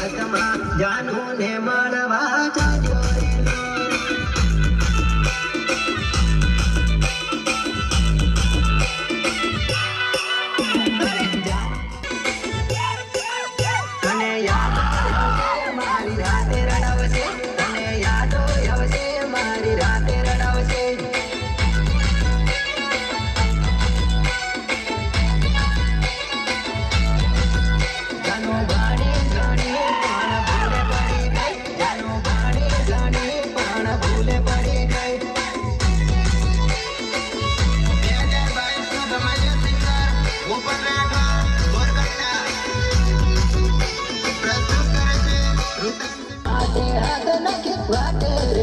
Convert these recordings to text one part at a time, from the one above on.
प्रथमा जानू ने मानवा Yeah.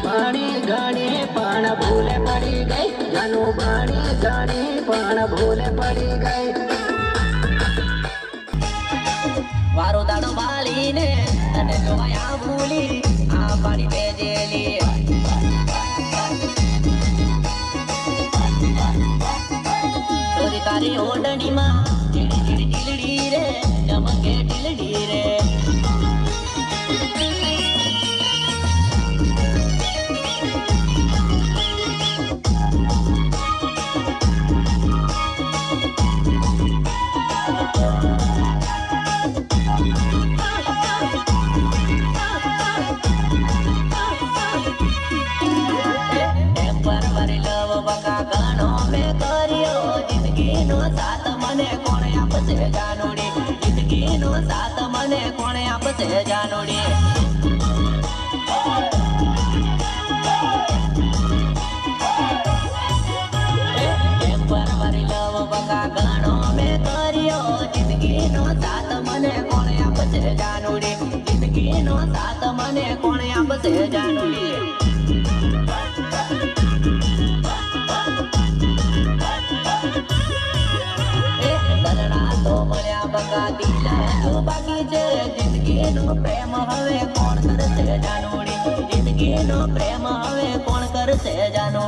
ભણી ગણી પણ ભૂલે પડી ગઈ ઘણું ભણી ગણી પણ ભૂલે પડી ગઈ મારો દાડો માલીને તને જોયા ભૂલી આ પાણી ભેજેલી તારી ઓડણીમાં ચીડી ચીડી ચીલડી રે ચમકે ચીલડી રે જીંદગી નો સાથ મને કોણે આપે જાનુડી જીંદગી નો સાથ મને કોણે આપે જાનુડી ય પર મારી લાવવા ગાણો મે તાર્યો જીંદગી નો સાથ મને કોણે આપે જાનુડી જીંદગી નો સાથ મને કોણે આપે જાનુડી કાદીલા બાકી છે જિંદગીનો પ્રેમ હવે કોણ કરશે જાનોડી જિંદગીનો પ્રેમ હવે કોણ કરશે જાનોડી